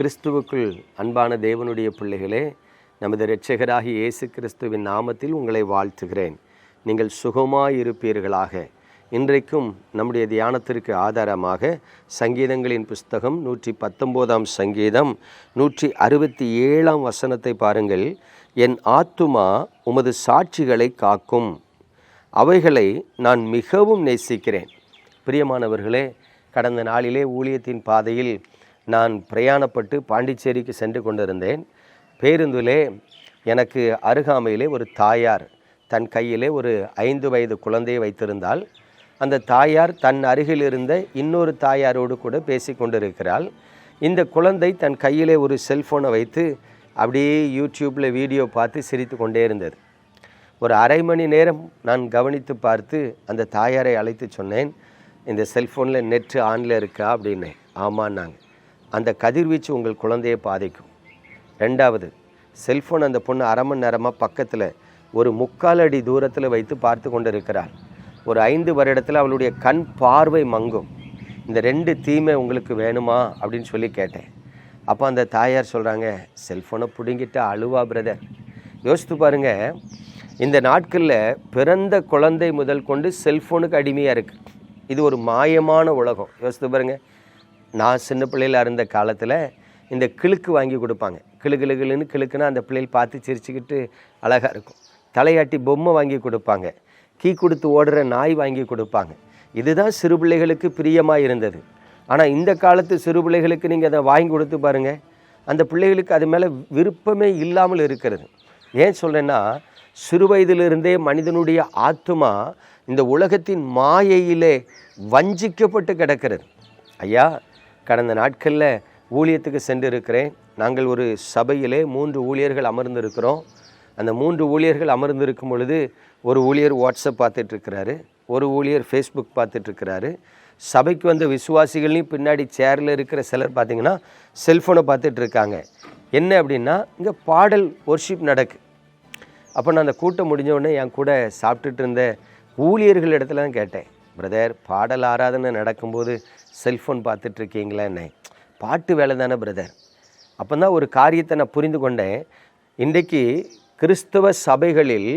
கிறிஸ்துவுக்குள் அன்பான தேவனுடைய பிள்ளைகளே நமது இரட்சகராகி இயேசு கிறிஸ்துவின் நாமத்தில் உங்களை வாழ்த்துகிறேன். நீங்கள் சுகமாயிருப்பீர்களாக. இன்றைக்கும் நம்முடைய தியானத்திற்கு ஆதாரமாக சங்கீதங்களின் புஸ்தகம் நூற்றி பத்தொம்போதாம் சங்கீதம் நூற்றி அறுபத்தி ஏழாம் வசனத்தை பாருங்கள். என் ஆத்துமா உமது சாட்சிகளை காக்கும். அவைகளை நான் மிகவும் நேசிக்கிறேன். பிரியமானவர்களே கடந்த நாளிலே ஊழியத்தின் பாதையில் நான் பிரயாணப்பட்டு பாண்டிச்சேரிக்கு சென்று கொண்டிருந்தேன். பேருந்திலே எனக்கு அருகாமையிலே ஒரு தாயார் தன் கையிலே ஒரு ஐந்து வயது குழந்தையை வைத்திருந்தால் அந்த தாயார் தன் அருகில் இருந்த இன்னொரு தாயாரோடு கூட பேசி கொண்டிருக்கிறாள். இந்த குழந்தை தன் கையிலே ஒரு செல்ஃபோனை வைத்து அப்படியே யூடியூப்பில் வீடியோ பார்த்து சிரித்து கொண்டே இருந்தது. ஒரு அரை மணி நேரம் நான் கவனித்து பார்த்து அந்த தாயாரை அழைத்து சொன்னேன். இந்த செல்ஃபோனில் நெட்டு ஆனில் இருக்கா? அப்படின்னேன் நாங்கள் அந்த கதிர்வீச்சு உங்கள் குழந்தையை பாதிக்கும். ரெண்டாவது செல்ஃபோன் அந்த பொண்ணு அரை மணி நேரமாக பக்கத்தில் ஒரு முக்கால் அடி தூரத்தில் வைத்து பார்த்து கொண்டு இருக்கிறாள் ஒரு ஐந்து வருடத்தில் அவளுடைய கண் பார்வை மங்கும். இந்த ரெண்டு தீமை உங்களுக்கு வேணுமா? அப்படின்னு சொல்லி கேட்டேன். அப்போ அந்த தாயார் சொல்கிறாங்க செல்ஃபோனை பிடுங்கிட்டு அழுவா பிரதர் யோசித்து பாருங்கள் இந்த நாட்களில் பிறந்த குழந்தை முதல் கொண்டு செல்ஃபோனுக்கு அடிமையாக இருக்குது இது ஒரு மாயமான உலகம். யோசித்து பாருங்கள் நான் சின்ன பிள்ளையில் இருந்த காலத்தில் இந்த கிழுக்கு வாங்கி கொடுப்பாங்க. கிளு கிளு கிளுன்னு கிழுக்குன்னா அந்த பிள்ளைகள் பார்த்து சிரிச்சுக்கிட்டு அழகாக இருக்கும். தலையாட்டி பொம்மை வாங்கி கொடுப்பாங்க. கீ கொடுத்து ஓடுற நாய் வாங்கி கொடுப்பாங்க. இதுதான் சிறு பிள்ளைகளுக்கு பிரியமாக இருந்தது. ஆனால் இந்த காலத்து சிறு பிள்ளைகளுக்கு நீங்கள் அதை வாங்கி கொடுத்து பாருங்கள் அந்த பிள்ளைகளுக்கு அது மேலே விருப்பமே இல்லாமல் இருக்கிறது. ஏன் சொல்கிறேன்னா சிறு வயதிலிருந்தே மனிதனுடைய ஆத்துமா இந்த உலகத்தின் மாயையிலே வஞ்சிக்கப்பட்டு கிடக்கிறது. ஐயா கடந்த நாட்களில் ஊழியத்துக்கு சென்று இருக்கிறேன் நாங்கள் ஒரு சபையிலே மூன்று ஊழியர்கள் அமர்ந்திருக்கிறோம். அந்த மூன்று ஊழியர்கள் அமர்ந்திருக்கும் பொழுது ஒரு ஊழியர் வாட்ஸ்அப் பார்த்துட்ருக்கிறாரு. ஒரு ஊழியர் ஃபேஸ்புக் பார்த்துட்ருக்கிறாரு. சபைக்கு வந்த விசுவாசிகள்லையும் பின்னாடி சேரில் இருக்கிற சிலர் பார்த்திங்கன்னா செல்ஃபோனை பார்த்துட்ருக்காங்க. என்ன அப்படின்னா இங்கே பாடல் ஒர்ஷிப் நடக்கு. அப்போ நான் அந்த கூட்டம் முடிஞ்ச உடனே என் கூட சாப்பிட்டுட்டு இருந்த ஊழியர்கள் இடத்துல தான் கேட்டேன். பிரதர் பாடல் ஆராதனை நடக்கும்போது செல்ஃபோன் பார்த்துட்டு பாட்டு வேலை தானே பிரதர் அப்போ தான் ஒரு காரியத்தை நான் புரிந்து கொண்டேன். இன்றைக்கு கிறிஸ்தவ சபைகளில்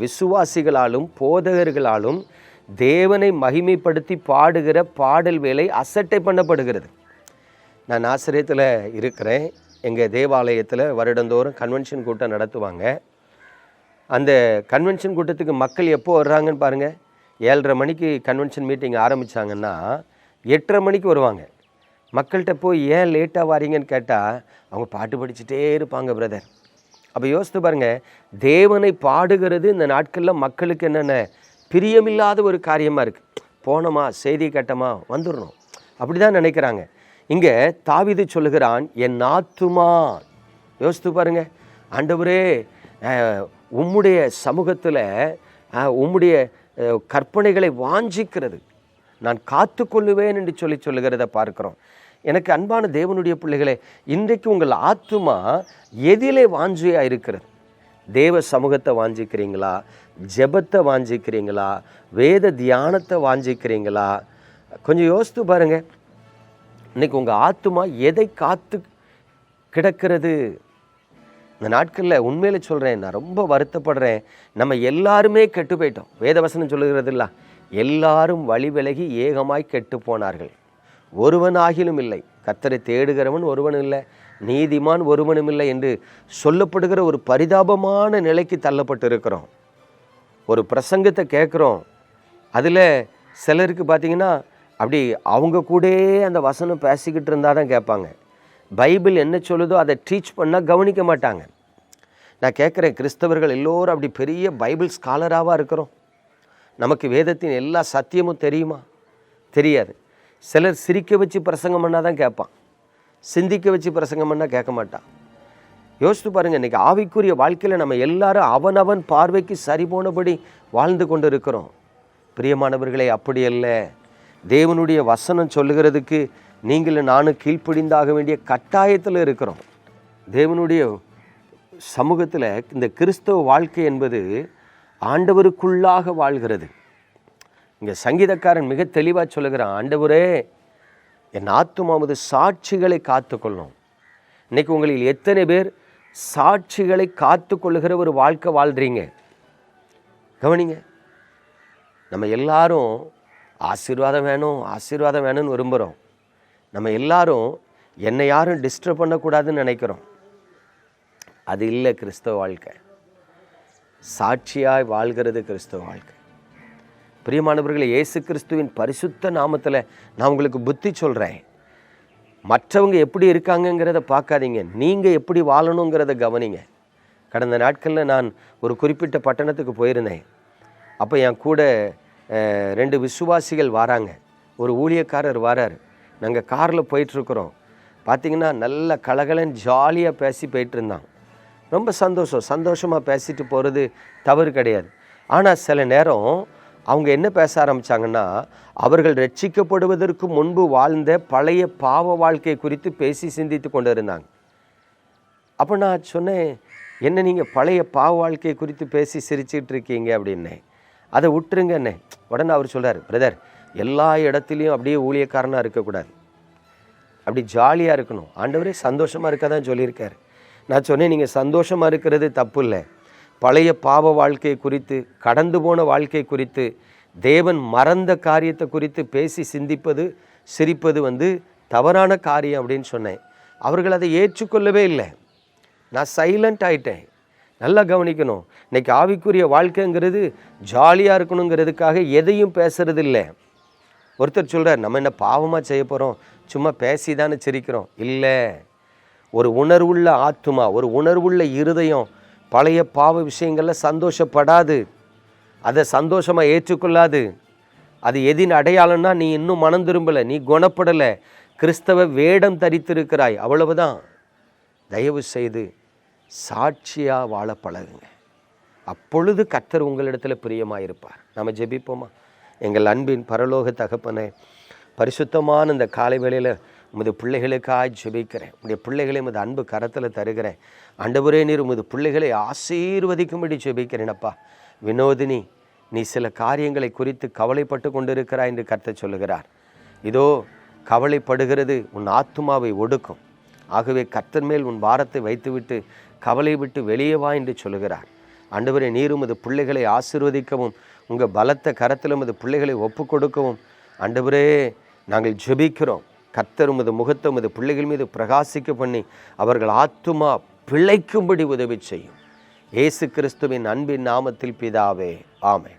விசுவாசிகளாலும் போதகர்களாலும் தேவனை மகிமைப்படுத்தி பாடுகிற பாடல் வேலை அசட்டை பண்ணப்படுகிறது. நான் ஆசிரியத்தில் இருக்கிறேன். எங்கள் தேவாலயத்தில் வருடந்தோறும் கன்வென்ஷன் கூட்டம் நடத்துவாங்க. அந்த கன்வென்ஷன் கூட்டத்துக்கு மக்கள் எப்போ வர்றாங்கன்னு பாருங்கள் ஏழரை மணிக்கு கன்வென்ஷன் மீட்டிங் ஆரம்பித்தாங்கன்னா எட்டரை மணிக்கு வருவாங்க. மக்கள்கிட்ட போய் ஏன் லேட்டாக வாரீங்கன்னு கேட்டால் அவங்க பாட்டு படிச்சுட்டே இருப்பாங்க பிரதர் அப்போ யோசித்து பாருங்கள் தேவனை பாடுகிறது இந்த நாட்களில் மக்களுக்கு என்னென்ன? பிரியமில்லாத ஒரு காரியமாக இருக்குது போனோமா செய்தி கேட்டோமா வந்துடணும் அப்படி தான் நினைக்கிறாங்க. இங்கே தாவிது சொல்லுகிறான் என் நாத்துமா யோசித்து பாருங்க. ஆண்டவரே உம்முடைய சமூகத்தில் உம்முடைய கற்பனைகளை வாஞ்சிக்கிறது. நான் காத்து கொள்ளுவேன் என்று சொல்லி சொல்லுகிறத பார்க்கிறோம். எனக்கு அன்பான தேவனுடைய பிள்ளைகளே இன்றைக்கு உங்கள் ஆத்துமா எதிலே வாஞ்சியாக இருக்கிறது? தேவ சமூகத்தை வாஞ்சிக்கிறீங்களா? ஜெபத்தை வாஞ்சிக்கிறீங்களா? வேத தியானத்தை வாஞ்சிக்கிறீங்களா? கொஞ்சம் யோசித்து பாருங்கள் இன்றைக்கி உங்கள் ஆத்துமா எதை காத்து கிடக்கிறது? இந்த நாட்களில் உண்மையில் சொல்கிறேன் நான் ரொம்ப வருத்தப்படுறேன். நம்ம எல்லாருமே கெட்டு போயிட்டோம். வேதவசனம் சொல்லுகிறது இல்லை எல்லாரும் வழி விலகி ஏகமாய் கெட்டு போனார்கள். ஒருவனாகிலும் இல்லை. கத்தரை தேடுகிறவன் ஒருவன் இல்லை நீதிமான் ஒருவனும் இல்லை என்று சொல்லப்படுகிற ஒரு பரிதாபமான நிலைக்கு தள்ளப்பட்டு இருக்கிறோம் ஒரு பிரசங்கத்தை கேட்குறோம். அதில் சிலருக்கு பார்த்தீங்கன்னா அப்படி அவங்க கூடயே அந்த வசனம் பேசிக்கிட்டு இருந்தால் தான் கேட்பாங்க. பைபிள் என்ன சொல்லுதோ அதை டீச் பண்ணால் கவனிக்க மாட்டாங்க. நான் கேட்குறேன் கிறிஸ்தவர்கள் எல்லோரும் அப்படி பெரிய பைபிள் ஸ்காலராக இருக்கிறோம். நமக்கு வேதத்தின் எல்லா சத்தியமும் தெரியுமா? தெரியாது. சிலர் சிரிக்க வச்சு பிரசங்கம் பண்ணால் தான் கேட்பான். சிந்திக்க வச்சு பிரசங்கம் பண்ணால் கேட்க மாட்டான். யோசித்து பாருங்க இன்றைக்கி ஆவிக்குரிய வாழ்க்கையில் நம்ம எல்லாரும் அவனவன் பார்வைக்கு சரி போனபடி வாழ்ந்து கொண்டு இருக்கிறோம் பிரியமானவர்களே அப்படி அல்ல. தேவனுடைய வசனம் சொல்லுகிறதுக்கு நீங்களும் நானும் கீழ்ப்படிந்தாக வேண்டிய கட்டாயத்தில் இருக்கிறோம். தேவனுடைய சமூகத்தில் இந்த கிறிஸ்தவ வாழ்க்கை என்பது ஆண்டவருக்குள்ளாக வாழ்கிறது. இங்கே சங்கீதக்காரன் மிக தெளிவாக சொல்லுகிறான் ஆண்டவரே என் ஆத்துமாவது சாட்சிகளை காத்துக்கொள்ளும். இன்றைக்கி உங்களில் எத்தனை பேர் சாட்சிகளை காத்து கொள்ளுகிற ஒரு வாழ்க்கை வாழ்கிறீங்க கவனிங்க நம்ம எல்லாரும் ஆசீர்வாதம் வேணும் ஆசீர்வாதம் வேணும்னு விரும்புகிறோம் நம்ம எல்லாரும் என்னை யாரும் டிஸ்டர்ப் பண்ணக்கூடாதுன்னு நினைக்கிறோம். அது இல்லை கிறிஸ்தவ வாழ்க்கை. சாட்சியாய் வாழ்கிறது கிறிஸ்துவ வாழ்க்கை. பிரியமானவர்களே இயேசு கிறிஸ்துவின் பரிசுத்த நாமத்தில் நான் உங்களுக்கு புத்தி சொல்கிறேன் மற்றவங்க எப்படி இருக்காங்கங்கிறத பார்க்காதீங்க. நீங்கள் எப்படி வாழணுங்கிறத கவனிங்க. கடந்த நாட்களில் நான் ஒரு குறிப்பிட்ட பட்டணத்துக்கு போயிருந்தேன். அப்போ என் கூட ரெண்டு விசுவாசிகள் வராங்க. ஒரு ஊழியக்காரர் வரார். நாங்கள் காரில் போயிட்டுருக்குறோம் பார்த்தீங்கன்னா நல்ல கலகலன் ஜாலியாக பேசி போயிட்டுருந்தான் ரொம்ப சந்தோஷம். சந்தோஷமாக பேசிட்டு போகிறது தவறு கிடையாது. ஆனால் சில நேரம் அவங்க என்ன பேச ஆரம்பிச்சாங்கன்னா அவர்கள் ரட்சிக்கப்படுவதற்கு முன்பு வாழ்ந்த பழைய பாவ வாழ்க்கை குறித்து பேசி சிந்தித்து கொண்டு இருந்தாங்க. அப்போ நான் சொன்னேன் என்ன நீங்கள் பழைய பாவ வாழ்க்கை குறித்து பேசி சிரிச்சிட்டு இருக்கீங்க? அப்படின்னேன். அதை விட்டுருங்கண்ணே உடனே அவர் சொல்கிறார் பிரதர் எல்லா இடத்துலையும் அப்படியே ஊழியக்காரனாக இருக்கக்கூடாது. அப்படி ஜாலியாக இருக்கணும். ஆண்டவரே சந்தோஷமாக இருக்க தான் சொல்லியிருக்காரு. நான் சொன்னேன் நீங்கள் சந்தோஷமாக இருக்கிறது தப்பு இல்லை பழைய பாவ வாழ்க்கை குறித்து கடந்து போன வாழ்க்கை குறித்து தேவன் மறந்த காரியத்தை குறித்து பேசி சிந்திப்பது சிரிப்பது வந்து தவறான காரியம் அப்படின்னு சொன்னேன். அவர்கள் அதை ஏற்றுக்கொள்ளவே இல்லை. நான் சைலண்ட் ஆயிட்டேன். நல்லா கவனிக்கணும். இன்னைக்கு ஆவிக்குரிய வாழ்க்கைங்கிறது ஜாலியாக இருக்கணுங்கிறதுக்காக எதையும் பேசுறது இல்லை ஒருத்தர் சொல்கிறார் நம்ம என்ன பாவமாக செய்ய போகிறோம் சும்மா பேசி தானே சிரிக்கிறோம். இல்லை. ஒரு உணர்வுள்ள ஆத்துமா ஒரு உணர்வுள்ள இருதயம் பழைய பாவ விஷயங்களில் சந்தோஷப்படாது. அதை சந்தோஷமாக ஏற்றுக்கொள்ளாது. அது எதின் அடையாளம்னா நீ இன்னும் மனம் திரும்பலை நீ குணப்படலை. கிறிஸ்தவ வேடம் தரித்திருக்கிறாய். அவ்வளவுதான். தயவு செய்து சாட்சியாக வாழ பழகுங்க. அப்பொழுது கர்த்தர் உங்களிடத்தில் பிரியமாக இருப்பார் நம்ம ஜெபிப்போமா? எங்கள் அன்பின் பரலோக தகப்பனை பரிசுத்தமான இந்த காலை வேளையில் உமது பிள்ளைகளுக்காய் ஜெபிக்கிறேன். உடைய பிள்ளைகளை உமது அன்பு கரத்தில் தருகிறேன். அண்டபுரே நீர் உமது பிள்ளைகளை ஆசீர்வதிக்கும்படி ஜெபிக்கிறேனப்பா வினோதினி நீ சில காரியங்களை குறித்து கவலைப்பட்டு கொண்டிருக்கிறாய் என்று கருத்தை சொல்லுகிறார். இதோ கவலைப்படுகிறது உன் ஆத்துமாவை ஒடுக்கும். ஆகவே கர்த்தர் மேல் உன் வாரத்தை வைத்துவிட்டு கவலை விட்டு வெளியே வா என்று சொல்லுகிறார். ஆண்டவரே நீர் உமது பிள்ளைகளை ஆசீர்வதிக்கவும் உங்கள் பலத்த கரத்தில் உமது பிள்ளைகளை ஒப்பு கொடுக்கவும் ஆண்டவரே நாங்கள் ஜெபிக்கிறோம். கத்தருமது உமது முகத்தை உமது பிள்ளைகள் மீது பிரகாசிக்க பண்ணி அவர்கள் ஆத்துமா பிழைக்கும்படி உதவி செய்யும். இயேசு கிறிஸ்துவின் அன்பின் நாமத்தில் பிதாவே ஆமை